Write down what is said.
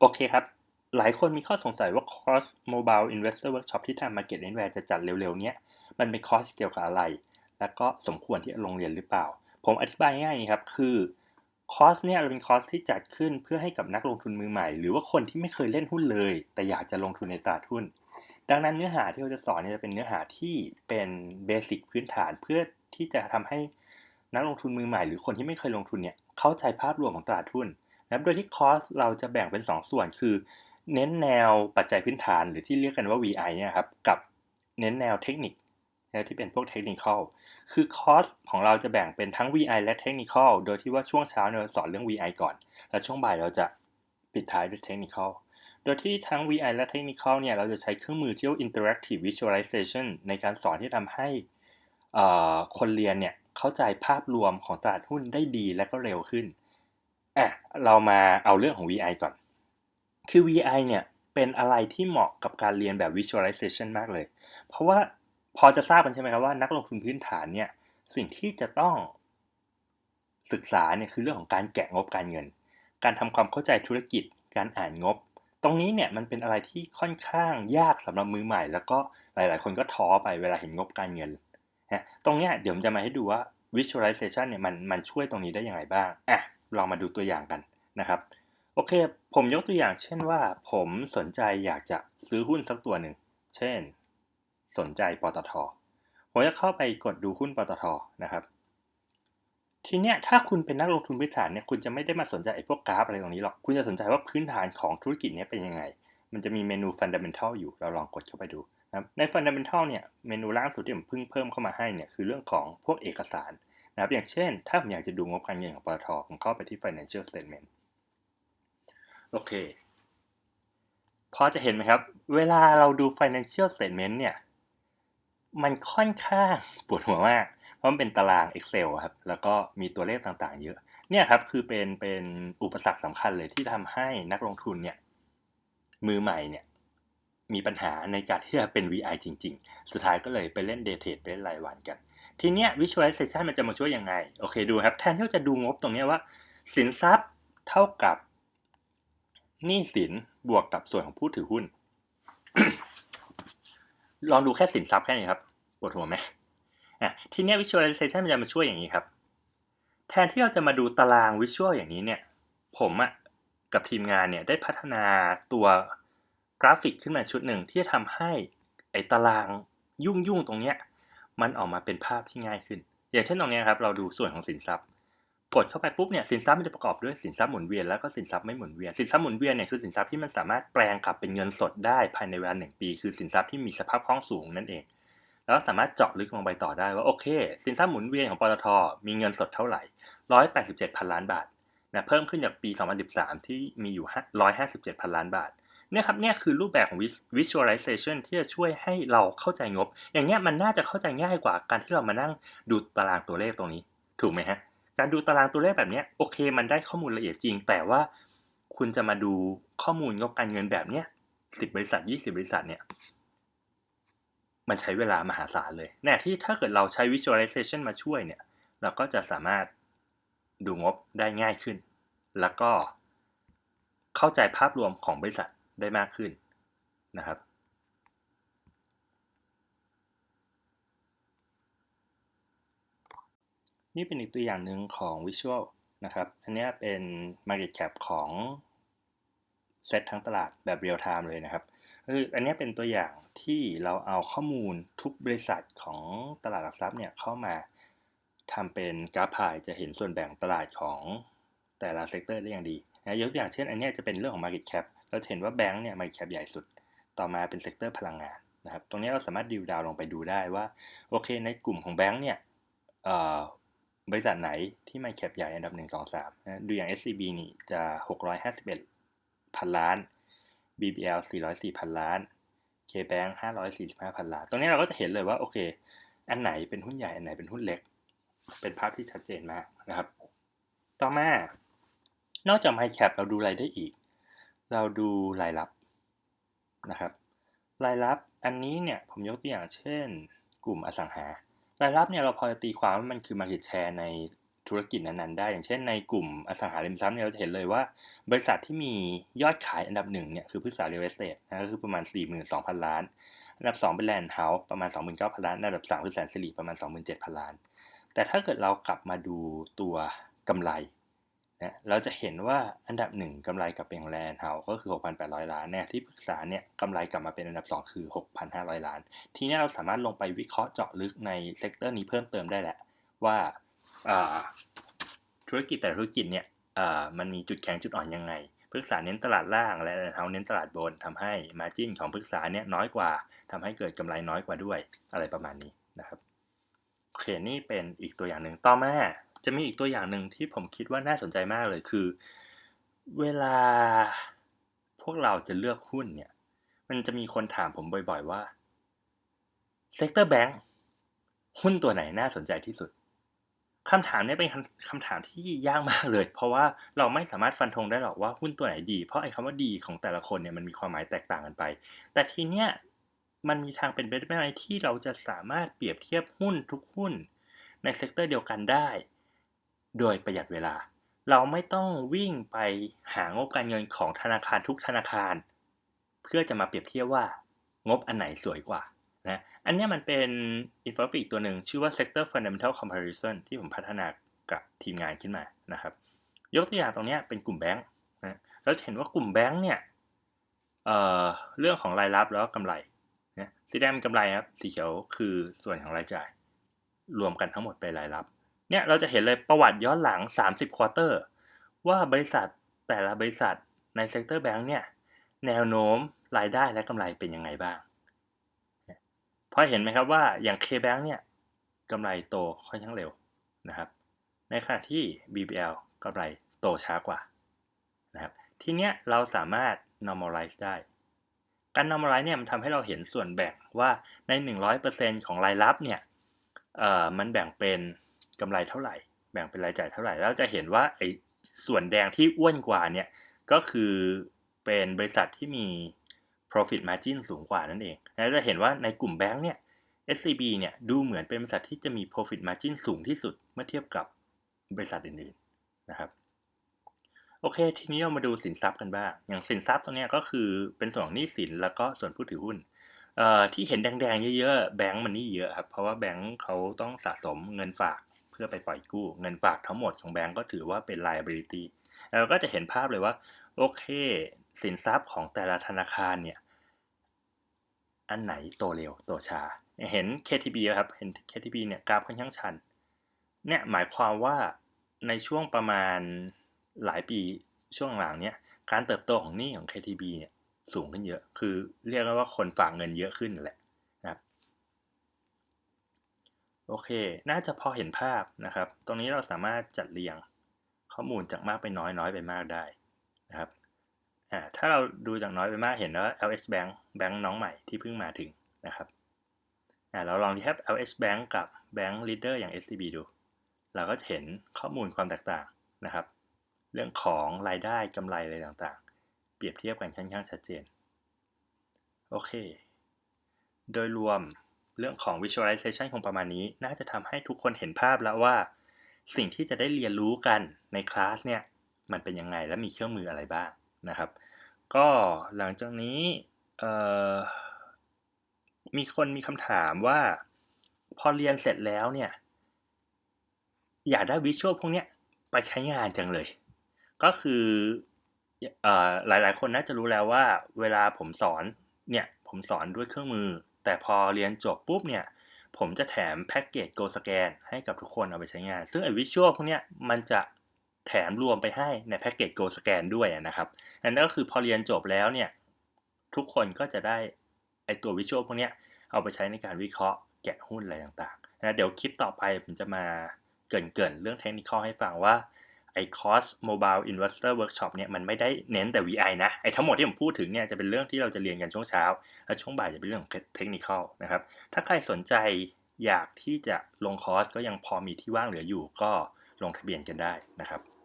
โอเคครับ หลายคนมีข้อสงสัยว่าคอร์ส Mobile Investor Workshop ที่ทาง Market Anywhere จะจัดเร็วๆ เนี้ย มันเป็นคอร์สเกี่ยวกับอะไร แล้วก็สมควรที่จะลงเรียนหรือเปล่า ผมอธิบายง่ายๆครับ คือคอร์สเนี่ยเป็นคอร์สที่จัดขึ้นเพื่อให้กับนักลงทุนมือใหม่ หรือว่าคนที่ไม่เคยเล่นหุ้นเลย แต่อยากจะลงทุนในตลาดหุ้น ดังนั้นเนื้อหาที่เราจะสอนเนี่ยจะเป็นเนื้อหาที่เป็นเบสิกพื้นฐานเพื่อที่จะทำให้นักลงทุนมือใหม่ หรือคนที่ไม่เคยลงทุนเนี่ยเข้าใจภาพรวมของตลาดหุ้น นะครับโดยที่คอร์สเราจะแบ่งเป็น 2 ส่วนคือ เน้นแนวปัจจัยพื้นฐานหรือที่เรียกกันว่า VI เนี่ยครับกับเน้นแนวเทคนิคนะที่เป็นพวกเทคนิคอลคือคอร์สของเราจะแบ่งเป็นทั้ง VI และเทคนิคอลโดยที่ว่าช่วงเช้าเราสอนเรื่อง VI ก่อน แล้วช่วงบ่ายเราจะปิดท้ายด้วยเทคนิคอลโดยที่ทั้ง VI และเทคนิคอลเนี่ยเราจะใช้เครื่องมือที่เรียก interactive visualization ในการสอนที่ทำให้คนเรียนเนี่ยเข้าใจภาพรวมของตลาดหุ้นได้ดีและก็เร็วขึ้น อะเรามาเอาเรื่องของ VI ก่อน คือ VI เนี่ยเป็นอะไรที่เหมาะกับการเรียนแบบ visualization มากเลย เพราะว่าพอจะทราบกันใช่ไหมครับว่านักลงทุนพื้นฐานเนี่ยสิ่งที่จะต้องศึกษาเนี่ยคือเรื่องของการแกะงบการเงิน การทำความเข้าใจธุรกิจ การอ่านงบ ตรงนี้เนี่ยมันเป็นอะไรที่ค่อนข้างยากสำหรับมือใหม่ แล้วก็หลาย ๆ คนก็ท้อไปเวลาเห็นงบการเงินนะตรงนี้เดี๋ยวผมจะมาให้ดูว่า visualization เนี่ยมันมันช่วยตรงนี้ได้ยังไงบ้างอะ ลองมาดูตัวอย่างกันนะครับ โอเค ผมยกตัวอย่าง เช่นว่า ผมสนใจอยากจะซื้อหุ้นสักตัวหนึ่ง เช่น สนใจปตท ผมจะเข้าไปกดดูหุ้นปตทนะครับ ทีเนี้ยถ้าคุณเป็นนักลงทุนพื้นฐานเนี่ย คุณจะไม่ได้มาสนใจไอ้พวกกราฟอะไรตรงนี้หรอก คุณจะสนใจว่าพื้นฐานของธุรกิจเนี้เป็นยังไง มันจะมีเมนู fundamental อยู่ เราลองกดเข้าไปดูนะครับใน fundamental เนี่ย เมนูล่าสุดที่ผมเพิ่งเพิ่มเข้ามาให้เนี่ย คือเรื่องของพวกเอกสาร นะครับอย่างเช่น ถ้าผมอยากจะดูงบการเงินของปตทผมเข้าไปที่ financial statement โอเคพอจะเห็นไหมครับ เวลาเราดู financial statement เนี่ย มันค่อนข้างปวดหัวมาก เพราะมันเป็นตาราง Excel ครับ แล้วก็มีตัวเลขต่างๆ เยอะ เนี่ยครับ คือเป็นเป็นอุปสรรคสำคัญเลยที่ทำให้นักลงทุนเนี่ย มือใหม่เนี่ย มีปัญหาในการที่จะเป็น VI จริง ๆ สุดท้ายก็เลยไปเล่น day trade ไปเล่นรายวันกัน ทีเนี้ย visualization มันจะมาช่วยยังไง โอเคดูครับ แทนที่จะดูงบตรงนี้ว่า สินทรัพย์เท่ากับหนี้สินบวกกับส่วนของผู้ถือหุ้น ลองดูแค่สินทรัพย์แค่นี้ครับปวดหัวไหมอะทีเนี้ย visualization มันจะมาช่วยอย่างนี้ครับ แทนที่เราจะมาดูตาราง visual อย่างนี้เนี่ย ผมอะกับทีมงานเนี่ยได้พัฒนาตัวกราฟิกขึ้นมาชุดหนึ่งที่จะทำให้ไอ้ตารางยุ่งๆตรงเนี้ย มันออกมาเป็นภาพที่ง่ายขึ้น อย่างเช่นตรงนี้ครับเราดูส่วนของสินทรัพย์ กดเข้าไปปุ๊บเนี่ยสินทรัพย์มันจะประกอบด้วยสินทรัพย์หมุนเวียนแล้วก็สินทรัพย์ไม่หมุนเวียนสินทรัพย์หมุนเวียนเนี่ยคือสินทรัพย์ที่มันสามารถแปลงกลับเป็นเงินสดได้ภายในเวลาหนึ่งปี คือสินทรัพย์ที่มีสภาพคล่องสูงนั่นเอง แล้วสามารถเจาะลึกลงไปต่อได้ว่าโอเค สินทรัพย์หมุนเวียนของปตทมีเงินสดเท่าไหร่187พันล้านบาทนะเพิ่มขึ้นจากปี 2013 ที่มีอยู่ 157พันล้านบาท เนี่ยครับเนี่ยคือรูปแบบของ visualization ที่จะช่วยให้เราเข้าใจงบ อย่างเงี้ยมันน่าจะเข้าใจง่ายกว่าการที่เรามานั่งดูตารางตัวเลขตรงนี้ ถูกไหมฮะ การดูตารางตัวเลขแบบนี้โอเค มันได้ข้อมูลละเอียดจริง แต่ว่าคุณจะมาดูข้อมูลงบการเงินแบบเนี้ยสิบบริษัทยี่สิบบริษัทเนี่ยมันใช้เวลามหาศาลเลยแน่ที่ถ้าเกิดเราใช้ visualization มาช่วยเนี่ย เราก็จะสามารถดูงบได้ง่ายขึ้น แล้วก็เข้าใจภาพรวมของบริษัท ได้มากขึ้นนะครับนี่เป็นอีกตัวอย่างหนึ่งของ Visual นะครับ อันนี้เป็น Market Cap ของเซตทั้งตลาดแบบเรียลไทม์เลยนะครับคืออันนี้เป็นตัวอย่างที่เราเอาข้อมูลทุกบริษัทของตลาดหลักทรัพย์เนี่ยเข้ามาทำเป็นกราฟพายจะเห็นส่วนแบ่งตลาดของแต่ละเซกเตอร์ได้อย่างดี นะยกตัวอย่างเช่นอันนี้จะเป็นเรื่องของ Market Cap เราเห็นว่าแบงก์เนี่ยมันแคปใหญ่สุด ต่อมาเป็นเซกเตอร์พลังงานนะครับ ตรงนี้เราสามารถดิวดาวลงไปดูได้ว่า โอเคในกลุ่มของแบงก์เนี่ยบริษัทไหนที่มันแคปใหญ่อันดับ 1 2 3นะดูอย่าง SCB นี่จะ 651 พันล้าน BBL 404 พันล้าน KBank 545 พันล้าน ตรงนี้เราก็จะเห็นเลยว่า โอเค อันไหนเป็นหุ้นใหญ่ อันไหนเป็นหุ้นเล็ก เป็นภาพที่ชัดเจนมากนะครับ ต่อมา นอกจาก MyCap เราดูอะไรได้อีก เราดูรายรับนะครับ รายรับอันนี้เนี่ยผมยกตัวอย่างเช่น กลุ่มอสังหา รายรับเนี่ยเราพอจะตีความว่ามันคือ market share ในธุรกิจนั้นๆได้ อย่างเช่นในกลุ่มอสังหาริมทรัพย์เนี่ยเราจะเห็นเลยว่า บริษัทที่มียอดขายอันดับหนึ่งเนี่ยคือพฤกษาเรียลเอสเตทนะก็คือประมาณ 42,000 ล้าน อันดับ 2 เป็นแลนด์เฮาส์ประมาณ 29,000 ล้าน อันดับ 3 คือแสนสิริประมาณ 27,000 ล้าน แต่ถ้าเกิดเรากลับมาดูตัวกำไร นะเราจะเห็นว่าอันดับ 1กำไรกลับเป็นของแลนด์เฮาส์ก็คือ 6,800 ล้านเนี่ยที่ปรึกษาเนี่ยกำไรกลับมาเป็นอันดับ 2 คือ 6,500 ล้าน ทีนี้เราสามารถลงไปวิเคราะห์เจาะลึกในเซกเตอร์นี้เพิ่มเติมได้แหละว่าธุรกิจแต่ธุรกิจเนี่ยมันมีจุดแข็งจุดอ่อนยังไงพฤกษาเน้นตลาดล่างและเฮาเน้นตลาดบนทำให้มาจิ้นของพฤกษาเนี่ยน้อยกว่าทำให้เกิดกำไรน้อยกว่าด้วยอะไรประมาณนี้นะครับโอเคนี่เป็นอีกตัวอย่างหนึ่งต่อมา จะมีอีกตัวอย่างหนึ่งที่ผมคิดว่าน่าสนใจมากเลยคือ เวลาพวกเราจะเลือกหุ้นเนี่ย มันจะมีคนถามผมบ่อยๆว่าเซกเตอร์แบงค์หุ้นตัวไหนน่าสนใจที่สุดคำถามนี้เป็นคำถามที่ยากมากเลย เพราะว่าเราไม่สามารถฟันธงได้หรอกว่าหุ้นตัวไหนดี เพราะไอ้คำว่าดีของแต่ละคนเนี่ยมันมีความหมายแตกต่างกันไป แต่ทีเนี้ยมันมีทางเป็นไปได้ไหมที่เราจะสามารถเปรียบเทียบหุ้นทุกหุ้นในเซกเตอร์เดียวกันได้ โดยประหยัดเวลา เราไม่ต้องวิ่งไปหางบการเงินของธนาคารทุกธนาคาร เพื่อจะมาเปรียบเทียบว่างบอันไหนสวยกว่านะอันนี้มันเป็นอินโฟราฟิกตัวหนึ่งชื่อว่า Sector Fundamental Comparison ที่ผมพัฒนากับทีมงานขึ้นมานะครับ ยกตัวอย่างตรงนี้เป็นกลุ่มแบงค์นะเราจะเห็นว่ากลุ่มแบงค์เนี่ยเเรื่องของรายรับแล้วก็กำไรนะสีแดงเป็นกำไรครับ สีเขียวคือส่วนของรายจ่าย รวมกันทั้งหมดเป็นรายรับ เนี่ยเราจะเห็นเลยประวัติย้อนหลัง 30 ควอเตอร์ ว่าบริษัทแต่ละบริษัทในเซกเตอร์แบงค์เนี่ยแนวโน้มรายได้และกำไรเป็นยังไงบ้างพอเห็นไหมครับว่าอย่าง KBank เนี่ยกำไรโตค่อนข้างเร็วนะครับ ในขณะที่ BBL กำไรโตช้ากว่านะครับทีเนี้ยเราสามารถ normalize ได้ การ normalize เนี่ยมันทำให้เราเห็นส่วนแบ่งว่าใน 100%ของรายรับเนี่ยเอ่อมันแบ่งเป็น กำไรเท่าไหร่ แบ่งเป็นรายจ่ายเท่าไหร่ แล้วจะเห็นว่าไอ้ส่วนแดงที่อ้วนกว่าเนี่ยก็คือเป็นบริษัทที่มี profit margin สูงกว่านั่นเองนะจะเห็นว่าในกลุ่มแบงค์เนี่ย SCB เนี่ยดูเหมือนเป็นบริษัทที่จะมี profit margin สูงที่สุดเมื่อเทียบกับบริษัทอื่นๆนะครับโอเค ทีนี้เรามาดูสินทรัพย์กันบ้าง อย่างสินทรัพย์ตรงนี้ก็คือเป็นส่วนของหนี้สินแล้วก็ส่วนผู้ถือหุ้น ที่เห็นแดงๆเยอะๆแบงก์มันนี่เยอะครับเพราะว่าแบงก์เขาต้องสะสมเงินฝากเพื่อไปปล่อยกู้ เงินฝากทั้งหมดของแบงก์ก็ถือว่าเป็น liability เราก็จะเห็นภาพเลยว่า โอเค สินทรัพย์ของแต่ละธนาคารเนี่ยอันไหนโตเร็วโตช้า เห็น KTB ครับ เห็น KTB เนี่ยกราฟค่อนข้างชัน เนี่ยหมายความว่าในช่วงประมาณหลายปีช่วงหลังเนี่ยการเติบโตของหนี้ของ KTB เนี่ย สูงขึ้นเยอะ คือเรียกว่าคนฝากเงินเยอะขึ้นแหละนะครับ โอเค น่าจะพอเห็นภาพนะครับ ตรงนี้เราสามารถจัดเรียงข้อมูลจากมากไปน้อยน้อยไปมากได้นะครับอ่าถ้าเราดูจากน้อยไปมากเห็นว่า LH Bank แบงค์น้องใหม่ที่เพิ่งมาถึงนะครับอ่าเราลองแทบ LH Bank กับแบงค์ Leader อย่าง SCB ดู เราก็เห็นข้อมูลความแตกต่างนะครับ เรื่องของรายได้กำไรอะไรต่าง เปรียบเทียบกันค่อนข้างชัดเจน โอเค โดยรวมเรื่องของ visualization คงประมาณนี้ น่าจะทำให้ทุกคนเห็นภาพแล้วว่า สิ่งที่จะได้เรียนรู้กันในคลาสเนี่ย มันเป็นยังไงและมีเครื่องมืออะไรบ้างนะครับ ก็หลังจากนี้มีคนมีคำถามว่า พอเรียนเสร็จแล้วเนี่ย อยากได้วิชวลพวกนี้ไปใช้งานจังเลย ก็คือ หลายๆคนน่าจะรู้แล้วว่า เวลาผมสอนเนี่ยผมสอนด้วยเครื่องมือ แต่พอเรียนจบปุ๊บเนี่ยผมจะแถมแพ็กเกจ Go Scan ให้กับทุกคนเอาไปใช้งาน ซึ่งไอ้วิชวลพวกเนี้ยมันจะแถมรวมไปให้ในแพ็กเกจ Go Scan ด้วยนะครับอันนั้นก็คือพอเรียนจบแล้วเนี่ยทุกคนก็จะได้ไอตัววิชวลพวกเนี้ยเอาไปใช้ในการวิเคราะห์แกะหุ้นอะไรต่างๆนะเดี๋ยวคลิปต่อไปผมจะมาเกินเกินเรื่องเทคนิคให้ฟังว่า ไอ้คอร์ส Mobile Investor Workshop เนี่ยมันไม่ได้เน้นแต่ VI นะไอ้ทั้งหมดที่ผมพูดถึงเนี่ยจะเป็นเรื่องที่เราจะเรียนกันช่วงเช้า และช่วงบ่ายจะเป็นเรื่องของเทคนิคนะครับถ้าใครสนใจอยากที่จะลงคอร์สก็ยังพอมีที่ว่างเหลืออยู่ก็ลงทะเบียนกันได้นะครับ